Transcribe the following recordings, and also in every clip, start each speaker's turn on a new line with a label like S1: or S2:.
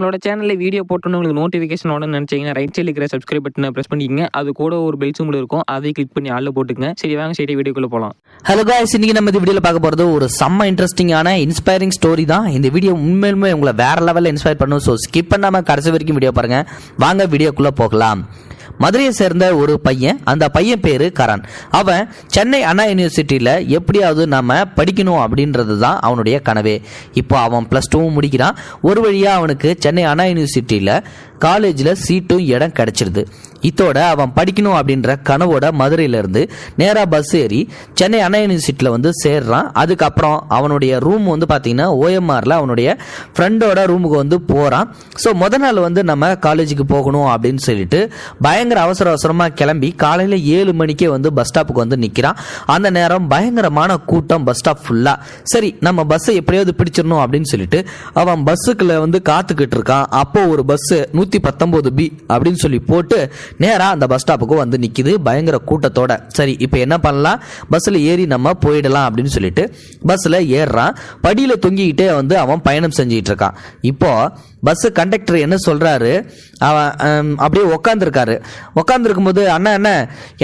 S1: நம்மளோட சேனலில் வீடியோ போட்டோன்னு உங்களுக்கு நோட்டிஃபிகேஷன் உடனே நினச்சிங்கன்னா ரைட் சைடில் இருக்கிற சப்ஸ்கிரைப் பட்டனை ப்ரெஸ் பண்ணிக்கங்க. அது கூட ஒரு பெல் சிம்பிள் இருக்கும். அதை கிளிக் பண்ணி ஆளில் போட்டுக்கங்க. சரி வாங்க சரி வீடியோக்குள்ளே போகலாம்
S2: ஹலோ காய்ஸ் இன்னைக்கு நம்ம இந்த வீடியோவில் பார்க்க போகிறது ஒரு செம்ம இன்ட்ரெஸ்டிங்கான இன்ஸ்பைரிங் ஸ்டோரி தான். இந்த வீடியோ உண்மையிலுமே உங்களை வேறு லெவலில் இன்ஸ்பயர் பண்ணும். ஸோ ஸ்கிப் பண்ணாமல் கடைசி வரைக்கும் வீடியோ பாருங்கள் வாங்க வீடியோக்குள்ளே போகலாம். மதுரையை சேர்ந்த ஒரு பையன் அந்த பையன் பேரு கரண். அவன் சென்னை அண்ணா யூனிவர்சிட்டியில் எப்படியாவது நம்ம படிக்கணும் அப்படின்றது தான் அவனுடைய கனவே. இப்போ அவன் ப்ளஸ் டூவும் முடிக்கிறான். ஒரு வழியாக அவனுக்கு சென்னை அண்ணா யூனிவர்சிட்டியில் காலேஜில் சீட்டும் இடம் கிடச்சிருது. இத்தோட அவன் படிக்கணும் அப்படின்ற கனவோட மதுரையிலேருந்து நேராக பஸ் ஏறி சென்னை அண்ணா யூனிவர்சிட்டியில் வந்து சேர்றான். அதுக்கப்புறம் அவனுடைய ரூம் வந்து பார்த்தீங்கன்னா ஓஎம்ஆரில் அவனுடைய ஃப்ரெண்டோட ரூமுக்கு வந்து போகிறான் ஸோ முத நாள் வந்து நம்ம காலேஜுக்கு போகணும் அப்படின்னு சொல்லிட்டு பயங்கர அவசர அவசரமாக கிளம்பி காலையில் ஏழு மணிக்கே வந்து பஸ் ஸ்டாப்புக்கு வந்து நிற்கிறான் அந்த நேரம் பயங்கரமான கூட்டம் பஸ் ஸ்டாப் ஃபுல்லாக சரி நம்ம பஸ்ஸை எப்படியாவது பிடிச்சிடணும் அப்படின்னு சொல்லிட்டு அவன் பஸ்ஸுக்குள்ள வந்து காத்துக்கிட்டு இருக்கான். அப்போ ஒரு பஸ்ஸு நூற்றி பத்தொம்போது பி அப்படின்னு சொல்லி போட்டு நேராக அந்த பஸ் ஸ்டாப்புக்கு வந்து நிற்கிது பயங்கர கூட்டத்தோட. சரி இப்போ என்ன பண்ணலாம்? பஸ்ஸில் ஏறி நம்ம போயிடலாம் அப்படின்னு சொல்லிட்டு பஸ்ஸில் ஏறுறான். படியில் தொங்கிக்கிட்டே வந்து அவன் பயணம் செஞ்சுக்கிட்டு இருக்கான். இப்போது பஸ்ஸு கண்டக்டர் என்ன சொல்கிறாரு அவன் அப்படியே உக்காந்துருக்காரு. உக்காந்துருக்கும் போது அண்ணா என்ன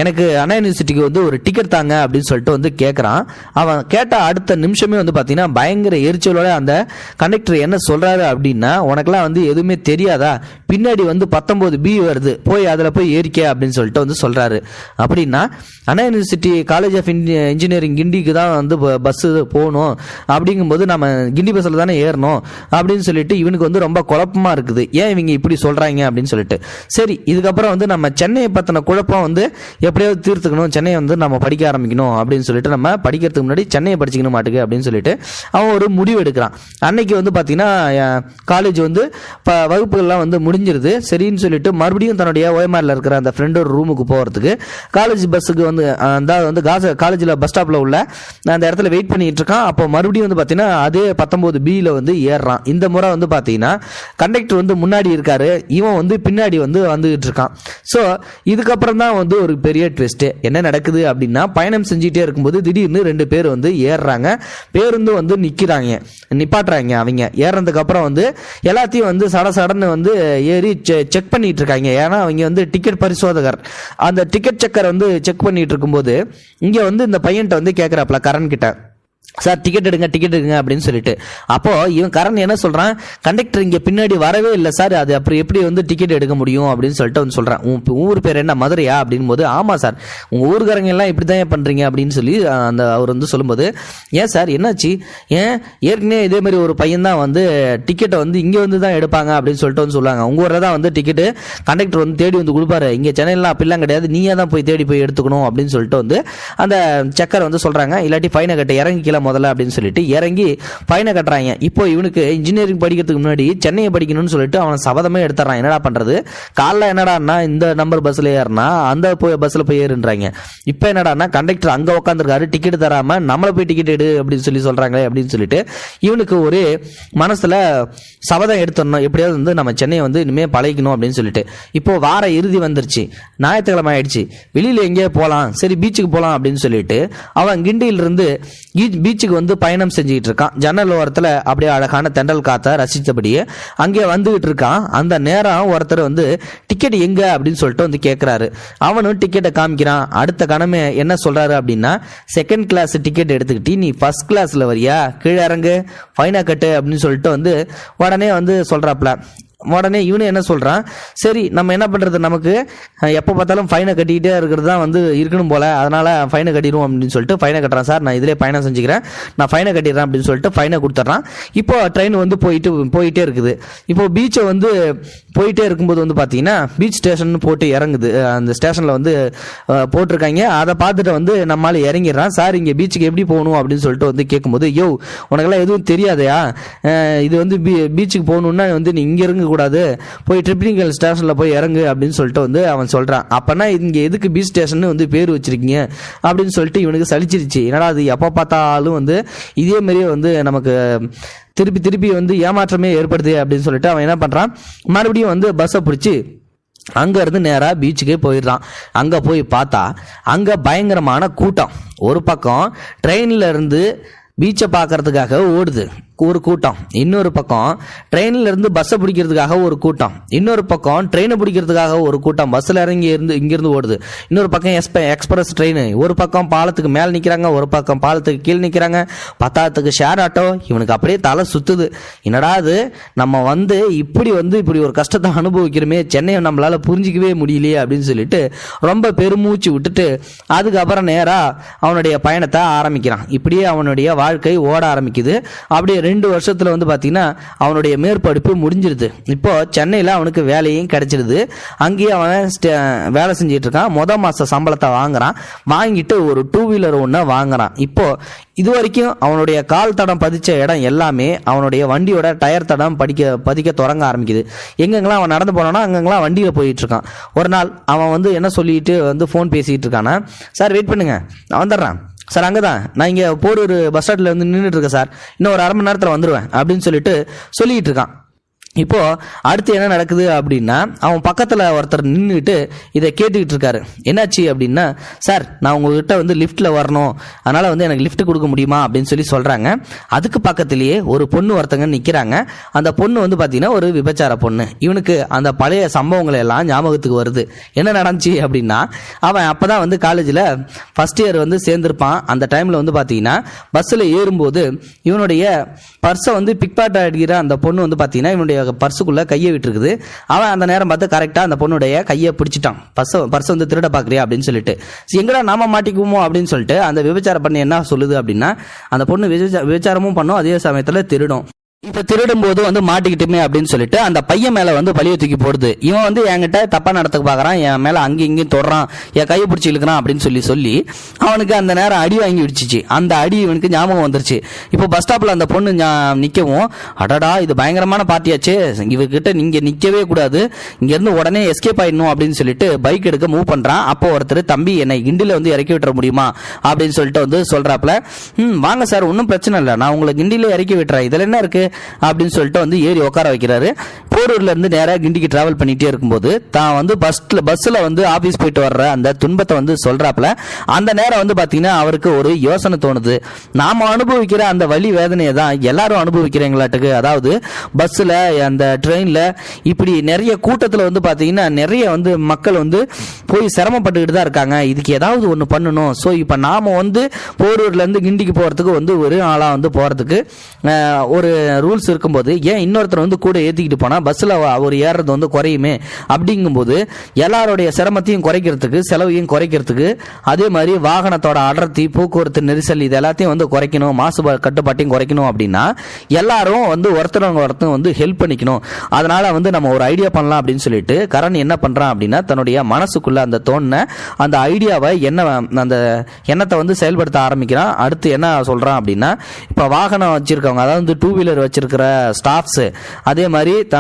S2: எனக்கு அண்ணா யூனிவர்சிட்டிக்கு வந்து ஒரு டிக்கெட் தாங்க அப்படின்னு சொல்லிட்டு வந்து கேட்குறான் அவன் கேட்ட அடுத்த நிமிஷமே வந்து பார்த்தீங்கன்னா பயங்கர எரிச்சலோட அந்த கண்டக்டர் என்ன சொல்கிறாரு அப்படின்னா உனக்கெல்லாம் வந்து எதுவுமே தெரியாதா? பின்னாடி வந்து பத்தொம்போது பி வருது. போய் அதில் போய் ஏறிக்க அப்படின்னு சொல்லிட்டு வந்து சொல்கிறாரு அப்படின்னா Anna University College of Engineering கிண்டிக்கு தான் வந்து பஸ்ஸு போகணும். அப்படிங்கும்போது நம்ம கிண்டி பஸ்ஸில் தானே ஏறணும் அப்படின்னு சொல்லிட்டு இவனுக்கு வந்து ரொம்ப குழப்பமா இருக்குது. ஏன் இவங்க இப்படி சொல்கிறாங்க அப்படின்னு சொல்லிட்டு. சரி இதுக்கப்புறம் வந்து நம்ம சென்னையை பற்றின குழப்பம் வந்து எப்படியாவது தீர்த்துக்கணும் சென்னையை வந்து நம்ம படிக்க ஆரம்பிக்கணும் அப்படின்னு சொல்லிட்டு நம்ம படிக்கிறதுக்கு முன்னாடி சென்னையை படிச்சுக்கணும் மாட்டுக்கு அப்படின்னு சொல்லிட்டு அவன் ஒரு முடிவு எடுக்கிறான். அன்னைக்கு வந்து பார்த்தீங்கன்னா காலேஜ் வந்து இப்போ வகுப்புகள்லாம் வந்து முடிஞ்சிருது. சரின்னு சொல்லிட்டு மறுபடியும் தன்னுடைய ஓஎம்ஆரில் இருக்கிற அந்த ஃப்ரெண்டோட ரூமுக்கு போகிறதுக்கு காலேஜ் பஸ்ஸுக்கு வந்து அந்த வந்து காச காலேஜில் பஸ் ஸ்டாப்பில் உள்ள அந்த இடத்துல வெயிட் பண்ணிட்டு இருக்கான். அப்போ மறுபடியும் வந்து பார்த்தீங்கன்னா அதே பத்தொம்போது பியில் வந்து ஏறுறான். இந்த முறை வந்து பார்த்தீங்கன்னா கண்டக்டர் வந்து முன்னாடி இருக்காரு. இவன் வந்து பின்னாடி வந்து வந்துகிட்டு இருக்கான். ஸோ இதுக்கப்புறம் தான் வந்து ஒரு பெரிய ட்விஸ்ட்டு என்ன நடக்குது அப்படின்னா பயணம் செஞ்சுட்டே இருக்கும்போது திடீர்னு ரெண்டு பேர் வந்து ஏறுறாங்க. பேருந்து வந்து நிற்கிறாங்க நிப்பாட்டுறாங்க அவங்க. ஏறினதுக்கப்புறம் வந்து எல்லாத்தையும் வந்து சட சடன்னு வந்து ஏறி செக் பண்ணிட்டு இருக்காங்க. ஏன்னா அவங்க வந்து டிக்கெட் பரிசோதகர். அந்த டிக்கெட் செக்கர் வந்து செக் பண்ணிட்டு இருக்கும்போது இங்கே வந்து இந்த பையன்கிட்ட வந்து கேட்குறாப்ல கரண் கிட்ட சார் டிக்கெட் எடுங்க டிக்கெட் எடுங்க அப்படின்னு சொல்லிட்டு. அப்போ இவன் கரண் என்ன சொல்றான்? கண்டக்டர் இங்க பின்னாடி வரவே இல்லை சார் அது அப்புறம் எப்படி வந்து டிக்கெட் எடுக்க முடியும் அப்படின்னு சொல்லிட்டு வந்து சொல்றான். உன் ஊர் பேர் என்ன? மதுரையா? அப்படின் போது ஆமா சார் உங்க ஊருக்காரங்க எல்லாம் இப்படி தான் பண்றீங்க? அப்படின்னு சொல்லி அந்த அவர் வந்து சொல்லும்போது ஏன் சார் என்னாச்சு? ஏன்? ஏற்கனவே இதே மாதிரி ஒரு பையன் தான் வந்து டிக்கெட்டை வந்து இங்க வந்து தான் எடுப்பாங்க அப்படின்னு சொல்லிட்டு வந்து சொல்லுவாங்க. உங்க ஊரில் தான் வந்து டிக்கெட்டு கண்டக்டர் வந்து தேடி வந்து கொடுப்பாரு. இங்க சென்னையிலாம் அப்படிலாம் கிடையாது. நீயே தான் போய் தேடி போய் எடுத்துக்கணும் அப்படின்னு சொல்லிட்டு வந்து அந்த செக்கர் வந்து சொல்றாங்க. இல்லாட்டி ஃபைனை கட்ட முதல்ல அப்படின்னு சொல்லிட்டு இறங்கி ஃபைனை கட்டுறாங்க. இப்போ இவனுக்கு இன்ஜினியரிங் படிக்கிறதுக்கு முன்னாடி சென்னையை படிக்கணும்னு சொல்லிட்டு அவன் சபதமே எடுத்துறான் என்னடா பண்றது? காலைல என்னடான்னா இந்த நம்பர் பஸ்ஸில் ஏறினா அந்த போய் பஸ்ஸில் போய் ஏறுன்றாங்க. இப்போ என்னடான்னா கண்டக்டர் அங்கே உட்காந்துருக்காரு டிக்கெட் தராமல் நம்மளை போய் டிக்கெட் எடு அப்படின்னு சொல்லி சொல்கிறாங்களே அப்படின்னு சொல்லிட்டு இவனுக்கு ஒரு மனசில் சபதம் எடுத்துடணும். எப்படியாவது வந்து நம்ம சென்னையை வந்து இனிமேல் பழகிக்கணும் அப்படின்னு சொல்லிட்டு. இப்போ வார இறுதி வந்துருச்சு. ஞாயிற்றுக்கிழமை ஆயிடுச்சு. வெளியில எங்கேயோ போகலாம் சரி பீச்சுக்கு போகலாம் அப்படின்னு சொல்லிட்டு அவன் கிண்டியிலிருந்து பீச்சுக்கு வந்து பயணம் செஞ்சுக்கிட்டு இருக்கான். ஜன்னல் ஓரத்தில் அப்படியே அழகான தெண்டல் காத்த ரசித்தபடியே அங்கே வந்துகிட்டு இருக்கான். அந்த நேரம் ஒருத்தர் வந்து டிக்கெட் எங்க? அப்படின்னு சொல்லிட்டு வந்து கேட்குறாரு அவனும் டிக்கெட்டை காமிக்கிறான். அடுத்த கணமே என்ன சொல்றாரு அப்படின்னா செகண்ட் கிளாஸ் டிக்கெட் எடுத்துக்கிட்டு நீ ஃபர்ஸ்ட் கிளாஸ்ல வரியா? கீழே இறங்கு. ஃபைனா கட்டு அப்படின்னு சொல்லிட்டு வந்து உடனே வந்து சொல்றாப்ல உடனே இவனு என்ன சொல்கிறான் சரி நம்ம என்ன பண்ணுறது நமக்கு? எப்போ பார்த்தாலும் ஃபைனை கட்டிக்கிட்டே இருக்கிறது தான் வந்து இருக்கணும் போல. அதனால் ஃபைனை கட்டிடுவோம் அப்படின்னு சொல்லிட்டு ஃபைனை கட்டுறான் சார். நான் இதிலே பயணம் செஞ்சுக்கிறேன். நான் ஃபைனை கட்டிடுறேன் அப்படின்னு சொல்லிட்டு ஃபைனை கொடுத்துட்றான். இப்போ ட்ரெயின் வந்து போயிட்டு போயிட்டே இருக்குது. இப்போ பீச்சை வந்து போயிட்டே இருக்கும்போது வந்து பார்த்தீங்கன்னா பீச் ஸ்டேஷன் போட்டு இறங்குது. அந்த ஸ்டேஷனில் வந்து போட்டிருக்காங்க. அதை பார்த்துட்டு வந்து நம்மளால் இறங்கிடுறான். சார் இங்கே பீச்சுக்கு எப்படி போகணும் அப்படின்னு சொல்லிட்டு வந்து கேட்கும்போது யோ உனக்கெல்லாம் எதுவும் தெரியாதையா? இது வந்து பீ பீச்சுக்கு போகணுன்னா வந்து நீ இங்கே இறங்கக்கூடாது போய் ட்ரிப்ளிங்கல் ஸ்டேஷனில் போய் இறங்கு அப்படின்னு சொல்லிட்டு வந்து அவன் சொல்கிறான் அப்போனா இங்கே எதுக்கு பீச் ஸ்டேஷன் வந்து பேர் வச்சிருக்கீங்க? அப்படின்னு சொல்லிட்டு இவனுக்கு சலிச்சிருச்சு. என்னடா அது எப்போ பார்த்தாலும் வந்து இதே மாதிரியே வந்து நமக்கு திருப்பி திருப்பி வந்து ஏமாற்றமே ஏற்படுது அப்படின்னு சொல்லிட்டு அவன் என்ன பண்ணுறான் மறுபடியும் வந்து பஸ்ஸை பிடிச்சி அங்கேருந்து நேராக பீச்சுக்கே போயிடுறான். அங்கே போய் பார்த்தா அங்கே பயங்கரமான கூட்டம். ஒரு பக்கம் ட்ரெயினில் இருந்து பீச்சை பார்க்கறதுக்காக ஓடுது. ஒரு கூட்டம். இன்னொரு பக்கம் ட்ரெயினில் இருந்து பஸ்ஸை பிடிக்கிறதுக்காக ஒரு கூட்டம். இன்னொரு பக்கம் ட்ரெயினை பிடிக்கிறதுக்காக ஒரு கூட்டம். பஸ்ஸில் இறங்கி இருந்து இங்கேருந்து ஓடுது. இன்னொரு பக்கம் எஸ்ப எக்ஸ்பிரஸ் ட்ரெயின் ஒரு பக்கம் பாலத்துக்கு மேலே நிற்கிறாங்க ஒரு பக்கம் பாலத்துக்கு கீழே நிற்கிறாங்க பத்தாத்துக்கு ஷேர் ஆட்டோ இவனுக்கு அப்படியே தலை சுற்றுது என்னடா இது? நம்ம வந்து இப்படி வந்து இப்படி ஒரு கஷ்டத்தை அனுபவிக்கிறோமே. சென்னையை நம்மளால் புரிஞ்சிக்கவே முடியலையே அப்படின்னு சொல்லிட்டு ரொம்ப பெருமூச்சு விட்டுட்டு அதுக்கப்புறம் நேராக அவனுடைய பயணத்தை ஆரம்பிக்கிறான். இப்படியே அவனுடைய வாழ்க்கை ஓட ஆரம்பிக்குது. அப்படியே ரெண்டு வருஷத்தில் வந்து பார்த்தீங்கன்னா அவனுடைய மேற்படிப்பு முடிஞ்சிருது. இப்போ சென்னையில் அவனுக்கு வேலையும் கிடைச்சிருது. அங்கேயே அவன் ஸ்டே- வேலை செஞ்சிட்டு இருக்கான். மொதல் மாத சம்பளத்தை வாங்குறான். வாங்கிட்டு ஒரு டூ வீலர் ஒன்று வாங்குறான். இப்போ இது வரைக்கும் அவனுடைய கால் தடம் பதிச்ச இடம் எல்லாமே அவனுடைய வண்டியோட டயர் தடம் படிக்க பதிக்க தொடங்க ஆரம்பிக்குது. எங்கெங்கெல்லாம் அவன் நடந்து போனானோ அங்கெங்கெல்லாம் வண்டியில் போயிட்டு இருக்கான். ஒரு நாள் அவன் வந்து என்ன சொல்லிட்டு வந்து ஃபோன் பேசிகிட்டு இருக்கானா சார் வெயிட் பண்ணுங்க. நான் வந்துடுறேன். சார் அங்கே தான் நான் இங்கே போரூர் பஸ் ஸ்டாண்டில் வந்து நின்றுட்டு இருக்கேன் சார். இன்னும் ஒரு அரை மணி நேரத்தில் வந்துடுவேன் அப்படின்னு சொல்லிட்டு சொல்லிகிட்டு இருக்கான். இப்போ அடுத்து என்ன நடக்குது அப்படின்னா அவன் பக்கத்தில் ஒருத்தர் நின்றுட்டு இதை கேட்டுக்கிட்டு இருக்காரு. என்னாச்சு அப்படின்னா சார் நான் உங்ககிட்ட வந்து லிஃப்ட்டில் வரணும். அதனால் வந்து எனக்கு லிஃப்ட் கொடுக்க முடியுமா? அப்படின்னு சொல்லி சொல்கிறாங்க அதுக்கு பக்கத்துலேயே ஒரு பொண்ணு ஒருத்தங்க நிற்கிறாங்க அந்த பொண்ணு வந்து பார்த்தீங்கன்னா ஒரு விபச்சார பொண்ணு. இவனுக்கு அந்த பழைய சம்பவங்கள் எல்லாம் ஞாபகத்துக்கு வருது. என்ன நடந்துச்சு அப்படின்னா அவன் அப்போ தான் வந்து காலேஜில் ஃபஸ்ட் இயர் வந்து சேர்ந்துருப்பான். அந்த டைமில் வந்து பார்த்தீங்கன்னா பஸ்ஸில் ஏறும்போது இவனுடைய பர்ஸை வந்து பிக்பாட் அடிக்கிற அந்த பொண்ணு வந்து பார்த்தீங்கன்னா இவனுடைய பர்ஸுக்குள்ளே கையை விட்டுருக்குது. அவன் அந்த நேரம் பார்த்து கரெக்டாக அந்த பொண்ணுடைய கையை பிடிச்சிட்டான். பர்ஸை பர்ஸ் வந்து திருட பார்க்குறியா அப்படின்னு சொல்லிட்டு. எங்கடா நாம மாட்டிக்குவோமோ அப்படின்னு சொல்லிட்டு அந்த விபச்சாரம் பண்ணி என்ன சொல்லுது அப்படின்னா அந்த பொண்ணு விபச்சாரமும் பண்ணும் அதே சமயத்தில் திருடும். இப்ப திருடும் போது வந்து மாட்டிக்கிட்டுமே அப்படின்னு சொல்லிட்டு அந்த பையன் மேல வந்து பழிய தூக்கி போடுது. இவன் வந்து என்கிட்ட தப்பா நடத்த பாக்குறான் என் மேல அங்கேயும் இங்கேயும் தொடறான் என் கையை பிடிச்சி இழுக்கிறான் அப்படின்னு சொல்லி சொல்லி அவனுக்கு அந்த நேரம் அடி வாங்கி விடுச்சிச்சு அந்த அடி இவனுக்கு ஞாபகம் வந்துருச்சு. இப்போ பஸ் ஸ்டாப்ல அந்த பொண்ணு நிக்கவும் அடடா இது பயங்கரமான பார்ட்டியாச்சு இவகிட்ட நீங்க நிக்கவே கூடாது. இங்க இருந்து உடனே எஸ்கேப் ஆயிடணும் அப்படின்னு சொல்லிட்டு பைக் எடுக்க மூவ் பண்றான். அப்போ ஒருத்தர் தம்பி என்னை கிண்டில வந்து இறக்கி விட்டுற முடியுமா? அப்படின்னு சொல்லிட்டு வந்து சொல்றாப்ல ம் வாங்க சார் ஒன்றும் பிரச்சனை இல்லை. நான் உங்களை கிண்டில இறக்கி விட்டுறேன். இதுல என்ன இருக்கு? அப்படின்னு சொல்லிட்டு வந்து ஏறி உட்கார வைக்கிறாரு. போரூர்ல இருந்து நேராக கிண்டிக்கு டிராவல் பண்ணிட்டே இருக்கும்போது தான் வந்து பஸ்ல பஸ்ல வந்து ஆபீஸ் போயிட்டு வர்ற அந்த துன்பத்தை வந்து சொல்றாப்ல அந்த நேரம் வந்து பாத்தீங்கன்னா அவருக்கு ஒரு யோசனை தோணுது. நாம அனுபவிக்கிற அந்த வழி வேதனையை தான் எல்லாரும் அனுபவிக்கிறீங்களாட்டுக்கு. அதாவது பஸ்ல அந்த ட்ரெயின்ல இப்படி நிறைய கூட்டத்தில் வந்து பார்த்தீங்கன்னா நிறைய வந்து மக்கள் வந்து போய் சிரமப்பட்டுக்கிட்டு தான் இருக்காங்க. இதுக்கு ஏதாவது ஒன்று பண்ணணும். ஸோ இப்போ நாம் வந்து போரூர்லேருந்து கிண்டிக்கு போகிறதுக்கு வந்து ஒரு ஆளாக வந்து போகிறதுக்கு ஒரு ரூல்ஸ் இருக்கும்போது ஏன் இன்னொருத்தர் வந்து கூட ஏற்றிக்கிட்டு போனால் பஸ்ஸில் அவர் ஏறுறது வந்து குறையுமே. அப்படிங்கும்போது எல்லாருடைய சிரமத்தையும் குறைக்கிறதுக்கு செலவையும் குறைக்கிறதுக்கு அதே மாதிரி வாகனத்தோட அடர்த்தி போக்குவரத்து நெரிசல் இது எல்லாத்தையும் வந்து குறைக்கணும் மாசு கட்டுப்பாட்டையும் குறைக்கணும் அப்படின்னா எல்லாரும் வந்து ஒருத்தரவங்க ஒருத்தர் வந்து ஹெல்ப் பண்ணிக்கணும். அதனால வந்து நம்ம ஒரு ஐடியா பண்ணலாம் அப்படின்னு சொல்லிட்டு கரண் என்ன பண்ணுறான் அப்படின்னா தன்னுடைய மனசுக்குள்ள அந்த தோணுன அந்த ஐடியாவை என்ன அந்த எண்ணத்தை வந்து செயல்படுத்த ஆரம்பிக்கிறான். அடுத்து என்ன சொல்கிறான் அப்படின்னா இப்போ வாகனம் வச்சுருக்கவங்க அதாவது வந்து டூ வீலர் வச்சுருக்கிற ஸ்டாஃப்ஸு அதே மாதிரி த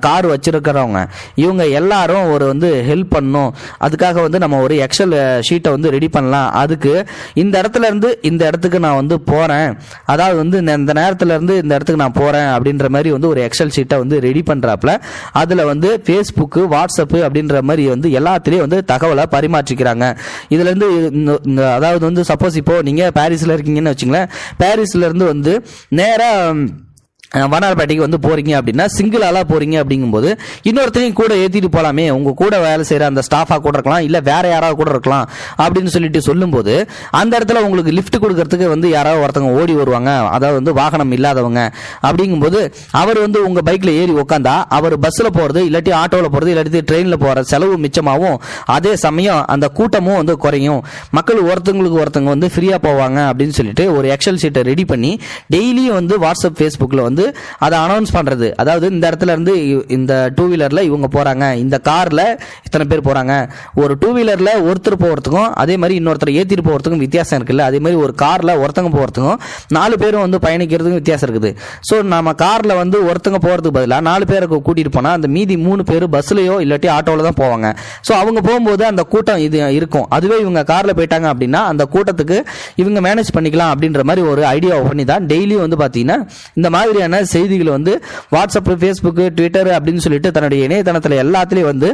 S2: கார் வச்சுருக்கிறவங்க. இவங்க எல்லாரும் ஒரு வந்து ஹெல்ப் பண்ணணும் அதுக்காக வந்து நம்ம ஒரு எக்ஸல் ஷீட்டை வந்து ரெடி பண்ணலாம். அதுக்கு இந்த இடத்துல இருந்து இந்த இடத்துக்கு நான் வந்து போகிறேன் அதாவது வந்து இந்த- இந்த நேரத்துல இருந்து இந்த இடத்துக்கு நான் போகிறேன் அப்படின்ற மாதிரி வந்து ஒரு எக்ஸல் ஷீட்டை வந்து ரெடி பண்ணுறாப்புல அதில் வந்து ஃபேஸ்புக்கு வாட்ஸ்அப்பு அப்படின்ற மாதிரி வந்து எல்லாத்துலேயும் வந்து தகவலை பரிமாற்றிக்கிறாங்க. இதுலேருந்து இந்த- அதாவது வந்து சப்போஸ் இப்போது நீங்கள் பாரிஸில் இருக்கீங்கன்னு வச்சுங்களேன். பாரிஸ்லேருந்து வந்து நேராக அஹ், வண்ணாரப்பேட்டைக்கு வந்து போறீங்க அப்படின்னா சிங்கிள் போகிறீங்க போறீங்க அப்படிங்கும்போது இன்னொருத்தரையும் கூட ஏற்றிட்டு போகலாமே உங்க கூட வேலை செய்கிற அந்த ஸ்டாஃபாக கூட இருக்கலாம் இல்லை வேற யாராவது கூட இருக்கலாம் அப்படின்னு சொல்லிட்டு சொல்லும்போது அந்த இடத்துல உங்களுக்கு லிஃப்ட் கொடுக்கறதுக்கு வந்து யாராவது ஒருத்தவங்க ஓடி வருவாங்க. அதாவது வந்து வாகனம் இல்லாதவங்க அப்படிங்கும்போது அவர் வந்து உங்க பைக்ல ஏறி உட்காந்தா அவர் பஸ்ஸில் போகிறது இல்லாட்டி ஆட்டோவில் போகிறது இல்லாட்டி ட்ரெயினில் போகிற செலவு மிச்சமாகவும் அதே சமயம் அந்த கூட்டமும் வந்து குறையும். மக்கள் ஒருத்தவங்களுக்கு ஒருத்தவங்க வந்து ஃப்ரீயாக போவாங்க அப்படின்னு சொல்லிட்டு ஒரு எக்ஸல் ஷீட்டை ரெடி பண்ணி டெய்லியும் வந்து வாட்ஸ்அப் ஃபேஸ்புக்கில் வந்து அதை அனௌன்ஸ் பண்ணுறது அதாவது இந்த இடத்துல இருந்து இந்த டூ வீலரில் இவங்க போகிறாங்க இந்த காரில் இத்தனை பேர் போகிறாங்க ஒரு டூ வீலரில் ஒருத்தர் போகிறதுக்கும் அதே மாதிரி இன்னொருத்தர் ஏற்றிட்டு போகிறதுக்கும் வித்தியாசம் இருக்குல்ல. அதே மாதிரி ஒரு காரில் ஒருத்தங்க போகிறதுக்கும் நாலு பேரும் வந்து பயணிக்கிறதுக்கும் வித்தியாசம் இருக்குது. ஸோ நம்ம காரில் வந்து ஒருத்தங்க போகிறதுக்கு பதிலாக நாலு பேரை கூட்டிகிட்டு போனால் அந்த மீதி மூணு பேர் பஸ்லையோ இல்லாட்டி ஆட்டோவில் தான் போவாங்க. ஸோ அவங்க போகும்போது அந்த கூட்டம் இது இருக்கும். அதுவே இவங்க காரில் போயிட்டாங்க அப்படின்னா அந்த கூட்டத்துக்கு இவங்க மேனேஜ் பண்ணிக்கலாம் அப்படின்ற மாதிரி ஒரு ஐடியா பண்ணி தான் டெய்லியும் வந்து பார்த்தீங்கன்னா இந்த மாதிரியான என்ன செய்திகளை வந்து வாட்ஸ்அப் ஃபேஸ்புக்கு ட்விட்டர் அப்படின்னு சொல்லிட்டு தன்னுடைய இணையதளத்தில் எல்லாத்துலேயும் வந்து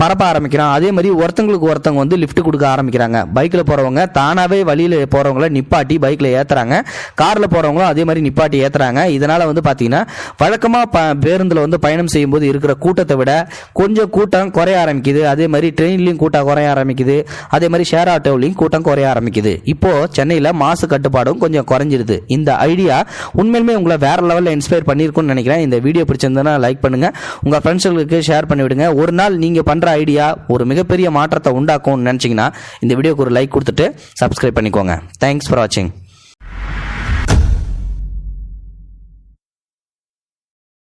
S2: பரப்ப ஆரம்பிக்கிறான். அதே மாதிரி ஒருத்தங்களுக்கு ஒருத்தவங்க வந்து லிஃப்ட் கொடுக்க ஆரம்பிக்கிறாங்க. பைக்கில் போகிறவங்க தானாகவே வழியில் போகிறவங்கள நிப்பாட்டி பைக்கில் ஏற்றுறாங்க காரில் போகிறவங்களும் அதே மாதிரி நிப்பாட்டி ஏற்றுறாங்க இதனால் வந்து பார்த்தீங்கன்னா வழக்கமாக ப பேருந்தில் வந்து பயணம் செய்யும்போது இருக்கிற கூட்டத்தை விட கொஞ்சம் கூட்டம் குறைய ஆரம்பிக்குது. அதே மாதிரி ட்ரெயின்லையும் கூட்டம் குறைய ஆரம்பிக்குது. அதே மாதிரி ஷேர் ஆட்டோவிலையும் கூட்டம் குறைய ஆரம்பிக்குது. இப்போது சென்னையில் மாசு கட்டுப்பாடும் கொஞ்சம் குறைஞ்சிருது. இந்த ஐடியா உண்மையிலுமே உங்களை வேற லெவலில் இன்ஸ்பயர் பண்ணியிருக்கும்னு நினைக்கிறேன். இந்த வீடியோ பிடிச்சிருந்ததுன்னா லைக் பண்ணுங்க. உங்கள் ஃப்ரெண்ட்ஸுகளுக்கு ஷேர் பண்ணிவிடுங்க. ஒரு நாள் நீங்கள் பண்ணுற ஐடியா ஒரு மிகப்பெரிய மாற்றத்தை உண்டாக்கும்னு நினச்சிங்கன்னா இந்த வீடியோக்கு ஒரு லைக் கொடுத்துட்டு சப்ஸ்கிரைப் பண்ணிக்கோங்க. தேங்க்ஸ் ஃபார் வாட்சிங்